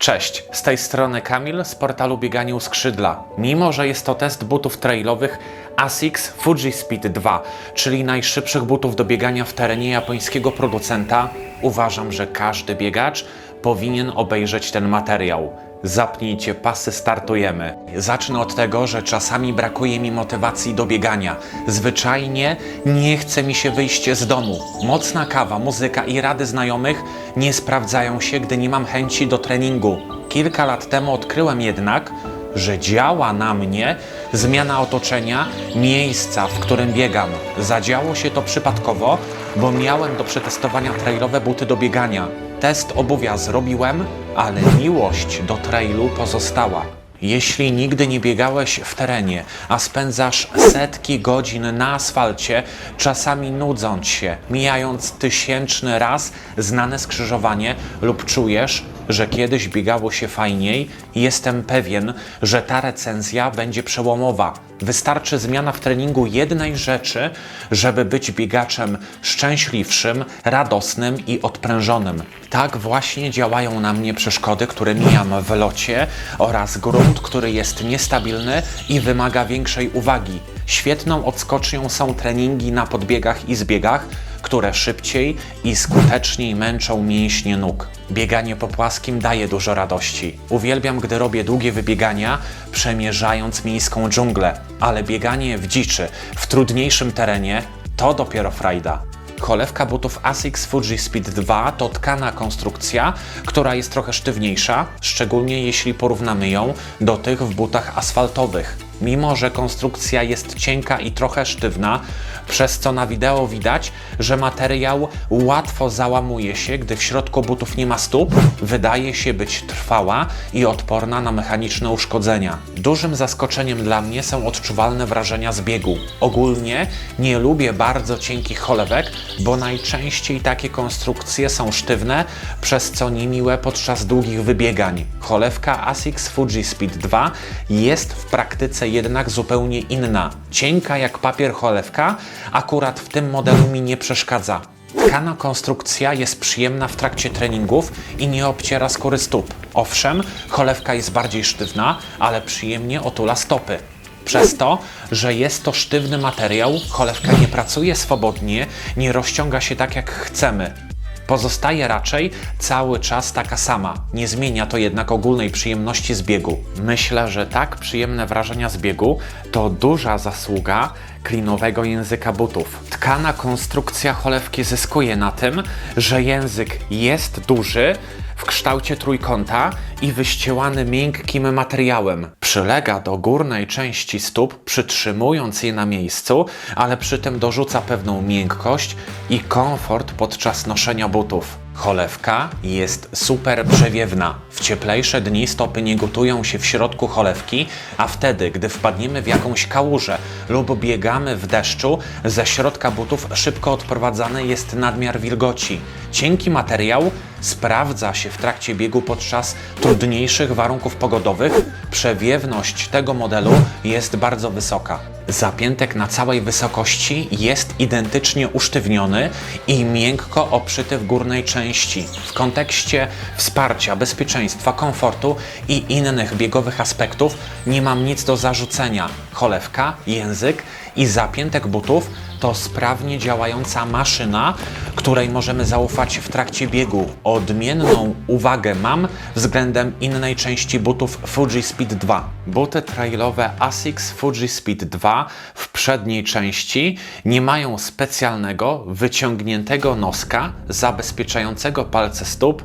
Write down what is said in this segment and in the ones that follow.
Cześć, z tej strony Kamil z portalu Bieganie u Skrzydla. Mimo, że jest to test butów trailowych ASICS Fuji Speed 2, czyli najszybszych butów do biegania w terenie japońskiego producenta, uważam, że każdy biegacz powinien obejrzeć ten materiał. Zapnijcie pasy, startujemy. Zacznę od tego, że czasami brakuje mi motywacji do biegania. Zwyczajnie nie chce mi się wyjść z domu. Mocna kawa, muzyka i rady znajomych nie sprawdzają się, gdy nie mam chęci do treningu. Kilka lat temu odkryłem jednak, że działa na mnie zmiana otoczenia, miejsca, w którym biegam. Zadziało się to przypadkowo, bo miałem do przetestowania trailowe buty do biegania. Test obuwia zrobiłem, ale miłość do trailu pozostała. Jeśli nigdy nie biegałeś w terenie, a spędzasz setki godzin na asfalcie, czasami nudząc się, mijając tysięczny raz znane skrzyżowanie lub czujesz, że kiedyś biegało się fajniej, jestem pewien, że ta recenzja będzie przełomowa. Wystarczy zmiana w treningu jednej rzeczy, żeby być biegaczem szczęśliwszym, radosnym i odprężonym. Tak właśnie działają na mnie przeszkody, które mijam w locie oraz grunt, który jest niestabilny i wymaga większej uwagi. Świetną odskocznią są treningi na podbiegach i zbiegach, które szybciej i skuteczniej męczą mięśnie nóg. Bieganie po płaskim daje dużo radości. Uwielbiam, gdy robię długie wybiegania, przemierzając miejską dżunglę, ale bieganie w dziczy, w trudniejszym terenie, to dopiero frajda. Cholewka butów ASICS Fuji Speed 2 to tkana konstrukcja, która jest trochę sztywniejsza, szczególnie jeśli porównamy ją do tych w butach asfaltowych. Mimo, że konstrukcja jest cienka i trochę sztywna, przez co na wideo widać, że materiał łatwo załamuje się, gdy w środku butów nie ma stóp, wydaje się być trwała i odporna na mechaniczne uszkodzenia. Dużym zaskoczeniem dla mnie są odczuwalne wrażenia z biegu. Ogólnie nie lubię bardzo cienkich cholewek, bo najczęściej takie konstrukcje są sztywne, przez co niemiłe podczas długich wybiegań. Cholewka ASICS Fuji Speed 2 jest w praktyce jednak zupełnie inna. Cienka jak papier cholewka, akurat w tym modelu mi nie przeszkadza. Tkana konstrukcja jest przyjemna w trakcie treningów i nie obciera skóry stóp. Owszem, cholewka jest bardziej sztywna, ale przyjemnie otula stopy. Przez to, że jest to sztywny materiał, cholewka nie pracuje swobodnie, nie rozciąga się tak jak chcemy. Pozostaje raczej cały czas taka sama. Nie zmienia to jednak ogólnej przyjemności z biegu. Myślę, że tak przyjemne wrażenia z biegu to duża zasługa klinowego języka butów. Tkana konstrukcja cholewki zyskuje na tym, że język jest duży, w kształcie trójkąta i wyścielany miękkim materiałem. Przylega do górnej części stóp, przytrzymując je na miejscu, ale przy tym dorzuca pewną miękkość i komfort podczas noszenia butów. Cholewka jest super przewiewna. W cieplejsze dni stopy nie gotują się w środku cholewki, a wtedy, gdy wpadniemy w jakąś kałużę lub biegamy w deszczu, ze środka butów szybko odprowadzany jest nadmiar wilgoci. Cienki materiał sprawdza się w trakcie biegu podczas trudniejszych warunków pogodowych. Przewiewność tego modelu jest bardzo wysoka. Zapiętek na całej wysokości jest identycznie usztywniony i miękko obszyty w górnej części. W kontekście wsparcia, bezpieczeństwa, komfortu i innych biegowych aspektów nie mam nic do zarzucenia. Cholewka, język i zapiętek butów to sprawnie działająca maszyna, której możemy zaufać w trakcie biegu. Odmienną uwagę mam względem innej części butów Fuji Speed 2. Buty trailowe ASICS Fuji Speed 2 w przedniej części nie mają specjalnego, wyciągniętego noska zabezpieczającego palce stóp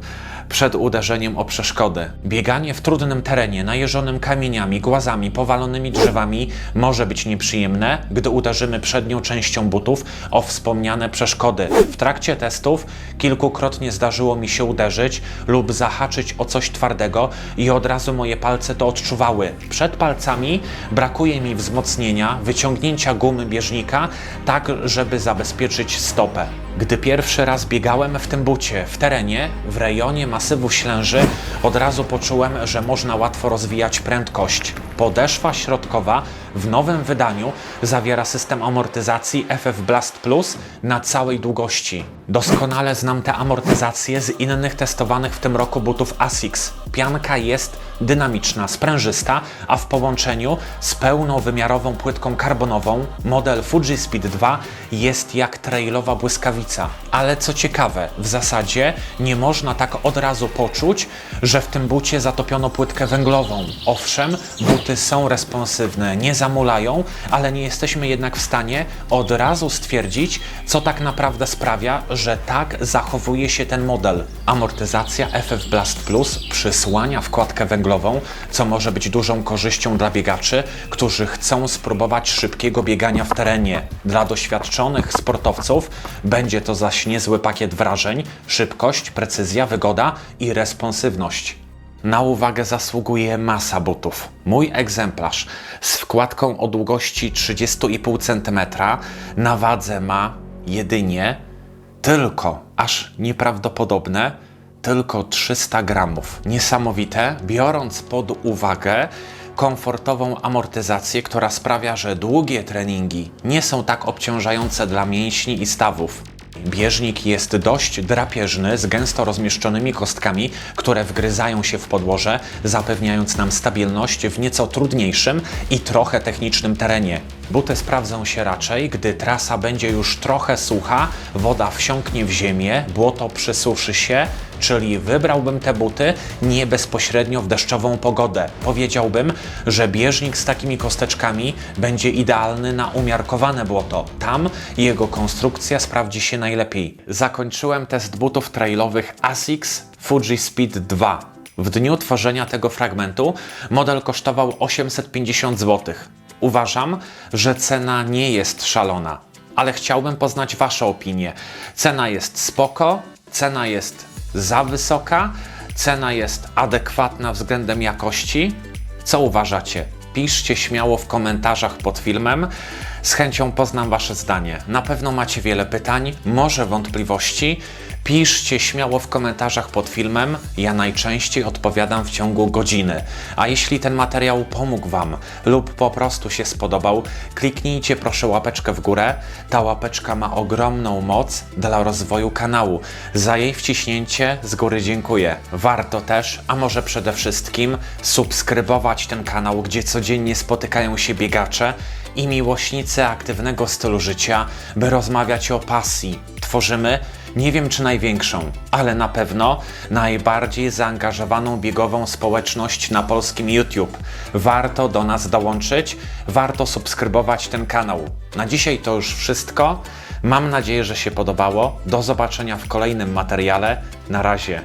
przed uderzeniem o przeszkody. Bieganie w trudnym terenie, najeżonym kamieniami, głazami, powalonymi drzewami może być nieprzyjemne, gdy uderzymy przednią częścią butów o wspomniane przeszkody. W trakcie testów kilkukrotnie zdarzyło mi się uderzyć lub zahaczyć o coś twardego i od razu moje palce to odczuwały. Przed palcami brakuje mi wzmocnienia, wyciągnięcia gumy bieżnika, tak żeby zabezpieczyć stopę. Gdy pierwszy raz biegałem w tym bucie, w terenie, w rejonie masywu Ślęży, od razu poczułem, że można łatwo rozwijać prędkość. Podeszwa środkowa w nowym wydaniu zawiera system amortyzacji FF Blast Plus na całej długości. Doskonale znam te amortyzacje z innych testowanych w tym roku butów ASICS. Pianka jest dynamiczna, sprężysta, a w połączeniu z pełnowymiarową płytką karbonową model Fuji Speed 2 jest jak trailowa błyskawica. Ale co ciekawe, w zasadzie nie można tak od razu poczuć, że w tym bucie zatopiono płytkę węglową. Owszem, buty są responsywne, nie zamulają, ale nie jesteśmy jednak w stanie od razu stwierdzić, co tak naprawdę sprawia, że tak zachowuje się ten model. Amortyzacja FF Blast Plus przysłania wkładkę węglową, co może być dużą korzyścią dla biegaczy, którzy chcą spróbować szybkiego biegania w terenie. Dla doświadczonych sportowców będzie to zaś niezły pakiet wrażeń: szybkość, precyzja, wygoda i responsywność. Na uwagę zasługuje masa butów. Mój egzemplarz z wkładką o długości 30,5 cm na wadze ma jedynie tylko, aż nieprawdopodobne, tylko 300 gramów. Niesamowite, biorąc pod uwagę komfortową amortyzację, która sprawia, że długie treningi nie są tak obciążające dla mięśni i stawów. Bieżnik jest dość drapieżny, z gęsto rozmieszczonymi kostkami, które wgryzają się w podłoże, zapewniając nam stabilność w nieco trudniejszym i trochę technicznym terenie. Buty sprawdzą się raczej, gdy trasa będzie już trochę sucha, woda wsiąknie w ziemię, błoto przysuszy się, czyli wybrałbym te buty nie bezpośrednio w deszczową pogodę. Powiedziałbym, że bieżnik z takimi kosteczkami będzie idealny na umiarkowane błoto. Tam jego konstrukcja sprawdzi się najlepiej. Zakończyłem test butów trailowych ASICS Fuji Speed 2. W dniu tworzenia tego fragmentu model kosztował 850 zł. Uważam, że cena nie jest szalona, ale chciałbym poznać Wasze opinie. Cena jest spoko, cena jest za wysoka, cena jest adekwatna względem jakości. Co uważacie? Piszcie śmiało w komentarzach pod filmem. Z chęcią poznam Wasze zdanie. Na pewno macie wiele pytań, może wątpliwości. Piszcie śmiało w komentarzach pod filmem. Ja najczęściej odpowiadam w ciągu godziny. A jeśli ten materiał pomógł Wam lub po prostu się spodobał, kliknijcie proszę łapeczkę w górę. Ta łapeczka ma ogromną moc dla rozwoju kanału. Za jej wciśnięcie z góry dziękuję. Warto też, a może przede wszystkim, subskrybować ten kanał, gdzie codziennie spotykają się biegacze i miłośnicy aktywnego stylu życia, by rozmawiać o pasji. Tworzymy nie wiem czy największą, ale na pewno najbardziej zaangażowaną biegową społeczność na polskim YouTube. Warto do nas dołączyć, warto subskrybować ten kanał. Na dzisiaj to już wszystko. Mam nadzieję, że się podobało. Do zobaczenia w kolejnym materiale. Na razie.